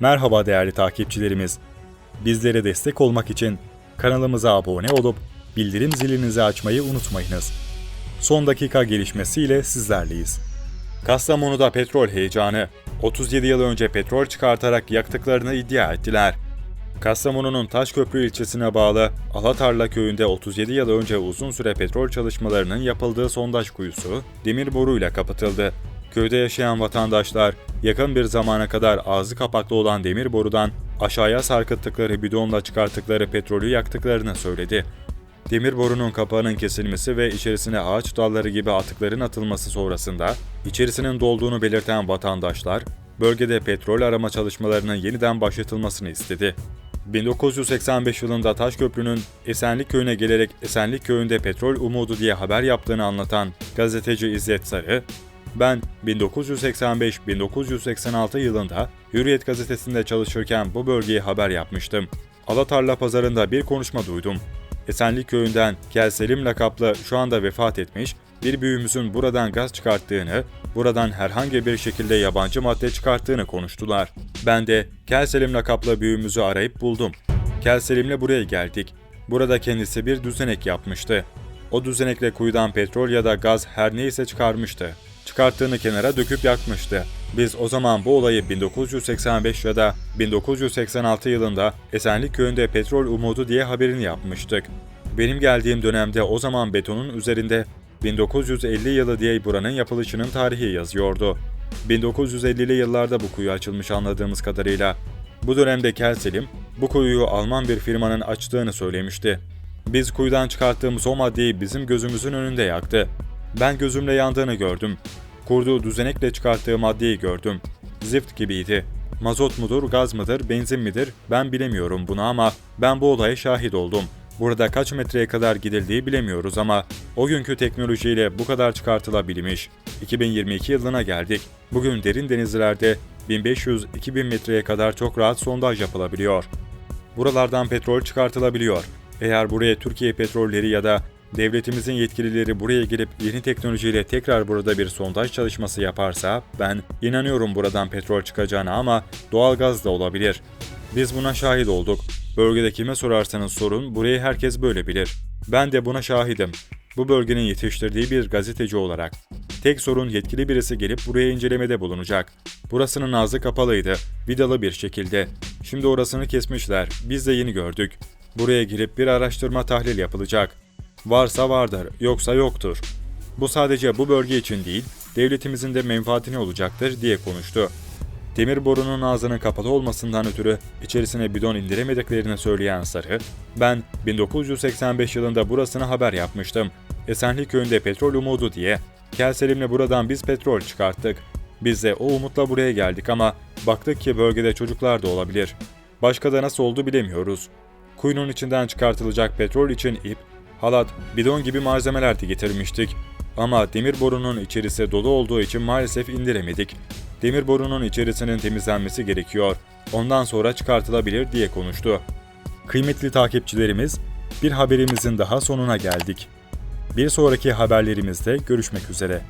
Merhaba değerli takipçilerimiz. Bizlere destek olmak için kanalımıza abone olup bildirim zilinizi açmayı unutmayınız. Son dakika gelişmesiyle sizlerleyiz. Kastamonu'da petrol heyecanı. 37 yıl önce petrol çıkartarak yaktıklarını iddia ettiler. Kastamonu'nun Taşköprü ilçesine bağlı Alatarla köyünde 37 yıl önce uzun süre petrol çalışmalarının yapıldığı sondaj kuyusu demir boruyla kapatıldı. Köyde yaşayan vatandaşlar yakın bir zamana kadar ağzı kapaklı olan demir borudan aşağıya sarkıttıkları bidonla çıkarttıkları petrolü yaktıklarını söyledi. Demir borunun kapağının kesilmesi ve içerisine ağaç dalları gibi atıkların atılması sonrasında içerisinin dolduğunu belirten vatandaşlar, bölgede petrol arama çalışmalarının yeniden başlatılmasını istedi. 1985 yılında Taşköprü'nün Esenlik Köyü'ne gelerek Esenlik Köyü'nde petrol umudu diye haber yaptığını anlatan gazeteci İzzet Sarı, ben 1985-1986 yılında Hürriyet gazetesinde çalışırken bu bölgeye haber yapmıştım. Alatarla pazarında bir konuşma duydum. Esenlik köyünden Kel Selim lakaplı şu anda vefat etmiş bir büyüğümüzün buradan gaz çıkarttığını, buradan herhangi bir şekilde yabancı madde çıkarttığını konuştular. Ben de Kel Selim lakaplı büyüğümüzü arayıp buldum. Kel Selim'le buraya geldik. Burada kendisi bir düzenek yapmıştı. O düzenekle kuyudan petrol ya da gaz her neyse çıkarmıştı. Çıkarttığını kenara döküp yakmıştı. Biz o zaman bu olayı 1985 ya da 1986 yılında Esenlik köyünde petrol umudu diye haberini yapmıştık. Benim geldiğim dönemde o zaman betonun üzerinde 1950 yılı diye buranın yapılışının tarihi yazıyordu. 1950'li yıllarda bu kuyu açılmış anladığımız kadarıyla. Bu dönemde Kel Selim, bu kuyuyu Alman bir firmanın açtığını söylemişti. Biz kuyudan çıkarttığımız o maddeyi bizim gözümüzün önünde yaktı. Ben gözümle yandığını gördüm. Kurduğu düzenekle çıkarttığı maddeyi gördüm. Zift gibiydi. Mazot mudur, gaz mıdır, benzin midir ben bilemiyorum bunu ama ben bu olaya şahit oldum. Burada kaç metreye kadar gidildiği bilemiyoruz ama o günkü teknolojiyle bu kadar çıkartılabilmiş. 2022 yılına geldik. Bugün derin denizlerde 1500-2000 metreye kadar çok rahat sondaj yapılabiliyor. Buralardan petrol çıkartılabiliyor. Eğer buraya Türkiye petrolleri ya da devletimizin yetkilileri buraya gelip yeni teknolojiyle tekrar burada bir sondaj çalışması yaparsa ben inanıyorum buradan petrol çıkacağına ama doğalgaz da olabilir. Biz buna şahit olduk. Bölgede kime sorarsanız sorun burayı herkes böyle bilir. Ben de buna şahidim. Bu bölgenin yetiştirdiği bir gazeteci olarak. Tek sorun yetkili birisi gelip buraya incelemede bulunacak. Burasının ağzı kapalıydı, vidalı bir şekilde. Şimdi orasını kesmişler, biz de yeni gördük. Buraya girip bir araştırma tahlil yapılacak. Varsa vardır, yoksa yoktur. Bu sadece bu bölge için değil, devletimizin de menfaatine olacaktır diye konuştu. Demir borunun ağzının kapalı olmasından ötürü içerisine bidon indiremediklerini söyleyen Sarı, ben 1985 yılında burasını haber yapmıştım. Esenlik köyünde petrol umudu diye. Kel Selim'le buradan biz petrol çıkarttık. Biz de o umutla buraya geldik ama baktık ki bölgede çocuklar da olabilir. Başka da nasıl oldu bilemiyoruz. Kuyunun içinden çıkartılacak petrol için ip, halat, bidon gibi malzemeler de getirmiştik. Ama demir borunun içerisi dolu olduğu için maalesef indiremedik. Demir borunun içerisinin temizlenmesi gerekiyor. Ondan sonra çıkartılabilir diye konuştu. Kıymetli takipçilerimiz, bir haberimizin daha sonuna geldik. Bir sonraki haberlerimizde görüşmek üzere.